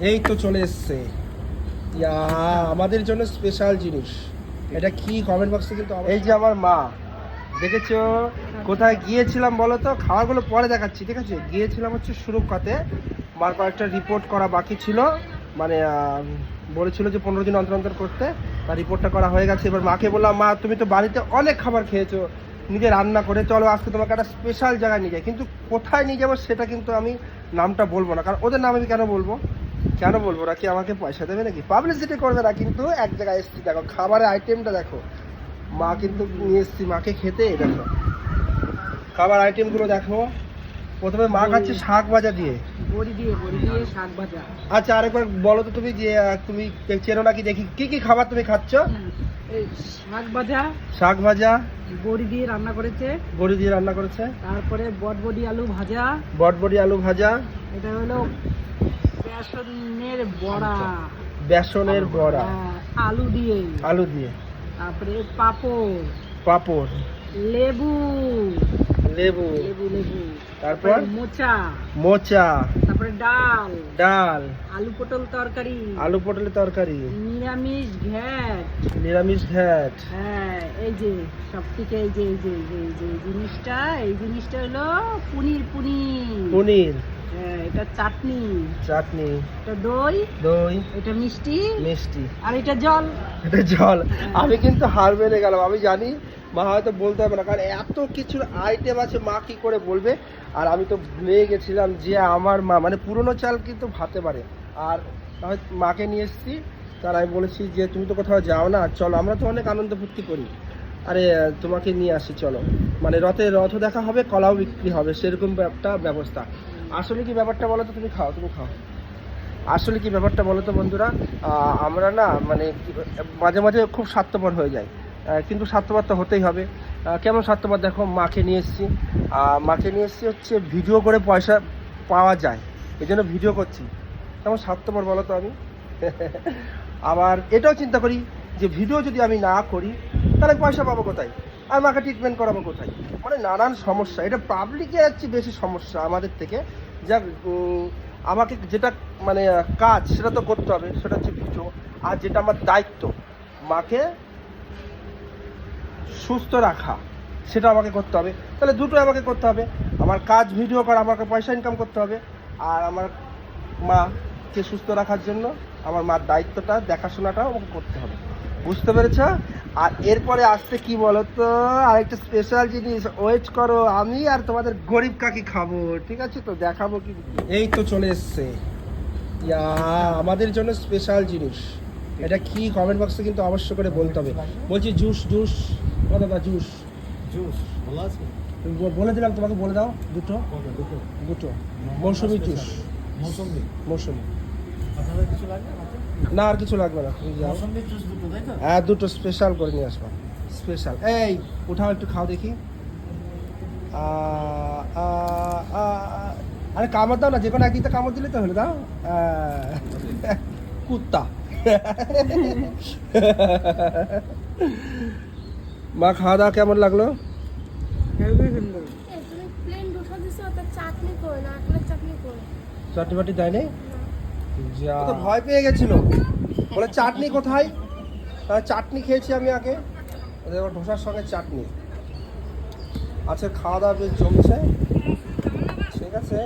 এই তো চলে এসছে। ইয়া, আমাদের জন্য স্পেশাল জিনিস। এটা কি কমেন্ট বক্সে কিন্তু এই যে আমার মা। দেখেছ? কোথায় গিয়েছিলাম বলো তো? খাবারগুলো পরে দেখাচ্ছি, ঠিক আছে? গিয়েছিলাম হচ্ছে সুরক্ষাতে। মার কয়েকটা রিপোর্ট করা বাকি ছিল। মানে বলেছিল যে পনেরো দিন অন্তর অন্তর করতে। তার রিপোর্টটা করা হয়ে গেছে। এবার মাকে বললাম, মা, তুমি তো বাড়িতে অনেক খাবার খেয়েছো। নিজে রান্না করে চলো, আজকে তোমাকে একটা স্পেশাল জায়গায় নিয়ে যাই। কিন্তু কোথায় নিয়ে যাব সেটা কিন্তু আমি নামটা বলব না। কারণ ওদের নাম আমি কেন বলব? কেন বলব না কি আমাকে পয়সা দেবে নাকি? পাবলিসিটি করবে না কিন্তু এক জায়গায় এসছি দেখো খাবারের আইটেমটা দেখো। মা কিন্তু নিয়ে এসছি মাকে খেতে দেখো। খাবার আইটেমগুলো দেখো। প্রথমে মা খাচ্ছে শাক ভাজা দিয়ে। বড়ি দিয়ে বড়ি দিয়ে শাক ভাজা। আচ্ছা আরেকবার বলো তো তুমি যে তুমি চেনো নাকি দেখি কি কি খাবার তুমি খাচ্ছ? এই শাক ভাজা শাক ভাজা। বড়ি দিয়ে রান্না করেছে। বড়ি দিয়ে রান্না করেছে। তারপরে বটবডি আলু ভাজা। বটবডি আলু ভাজা। এটা হলো বেসনের বড়া। বেসনের বড়া। হ্যাঁ, আলু দিয়ে। আলু দিয়ে। তারপরে পাপড়। পাঁপড়। লেবু। লেবু। লেবু লেবু। তারপর? মোচা। মোচা। তারপরে ডাল। ডাল। আলু পটল তরকারি। আলু পটলের তরকারি। নিরামিষ ঘ্যাট। নিরামিষ ঘ্যাট। হ্যাঁ এই যে সব থেকে এই যে এই যে এই যে এই জিনিসটা এই জিনিসটা হলো পুনির পুনির। পনির। এটা চাটনি। চাটনি। এটা দই। দই। এটা মিষ্টি। মিষ্টি। আর এটা জল। এটা জল। আমি কিন্তু হার মেনে গেলাম। আমি জানি মা হয়তো বলতে হবে না কারণ এত কিছুর আইটেম আছে মা কি করে বলবে? আর আমি তো ভুলে গেছিলাম যে আমার মা মানে পুরনো চাল কিন্তু ভাতে পারে। আর মাকে নিয়ে এসেছি। তার আমি বলেছি যে তুমি তো কোথাও যাও না চলো আমরা তো অনেক আনন্দ ফুর্তি করি। আরে তোমাকে নিয়ে আসি চলো। মানে রথে রথ দেখা হবে কলাও বিক্রি হবে সেরকম একটা ব্যবস্থা। আসলে কি ব্যাপারটা বলো তো তুমি খাও তুমি খাও। আসলে কি ব্যাপারটা বলো তো বন্ধুরা আমরা না মানে মাঝে মাঝে খুব স্বার্থপর হয়ে যায় কিন্তু স্বার্থপর তো হতেই হবে। কেমন স্বার্থপর? দেখো, মাকে নিয়ে এসেছি। মাকে নিয়ে এসেছি হচ্ছে ভিডিও করে পয়সা পাওয়া যায়। এই জন্য ভিডিও করছি। কেমন স্বার্থপর বলো তো আমি? আবার এটাও চিন্তা করি যে ভিডিও যদি আমি না করি, তাহলে পয়সা পাবো কোথায়? আর মাকে ট্রিটমেন্ট করাবো কোথায়? মানে নানান সমস্যা। এটা পাবলিকে যাচ্ছে বেশি সমস্যা আমাদের থেকে। উম, আমাকে যেটা মানে কাজ সেটা তো করতে হবে সেটা হচ্ছে ভিডিও। আর যেটা আমার দায়িত্ব মাকে সুস্থ রাখা সেটা আমাকে করতে হবে। তাহলে দুটো আমাকে করতে হবে। আমার কাজ ভিডিও করা আমাকে পয়সা ইনকাম করতে হবে। আর আমার মাকে সুস্থ রাখার জন্য আমার মার দায়িত্বটা দেখাশোনাটাও আমাকে করতে হবে। বুঝতে পেরেছ? আর এরপরে আসতে কি বলো তো আরেকটা স্পেশাল জিনিস। ওয়েট করো আমি আর তোমাদের গরিব কাকি খাব। ঠিক আছে? তো দেখাবো কি এই তো চলে এসছে। ইয়া আমাদের জন্য স্পেশাল জিনিস। এটা কি? কমেন্ট বক্সে কিন্তু অবশ্য করে বলতে হবে। বলছি জুস জুস কত দাদা জুস জুস ভালো আছে? বলে দিলাম তোমাকে বলে দাও। দুটো? দুটো। দুটো। মৌসুমি জুস মৌসুমি। লাগবে না আর কিছু লাগবে না। হ্যাঁ দুটো স্পেশাল করে নিয়ে আসব। স্পেশাল এই উঠাও একটু খাও দেখি। আ, আ, আ, আরে কামড় দাও না যে কোনো একদিকে কামড় দিলে তো হলো দাও। কুত্তা। মা খাওয়া দাওয়া কেমন লাগল? চাটনি চাটনি বাটি দেয় নাই যা তো ভয় পেয়ে গেছিল। বলে, চাটনি কোথায়? চাটনি খেয়েছি আমি আগে। ধোসার সঙ্গে চাটনি। আচ্ছা খাওয়া দাওয়া বেশ জমছে। ঠিক আছে।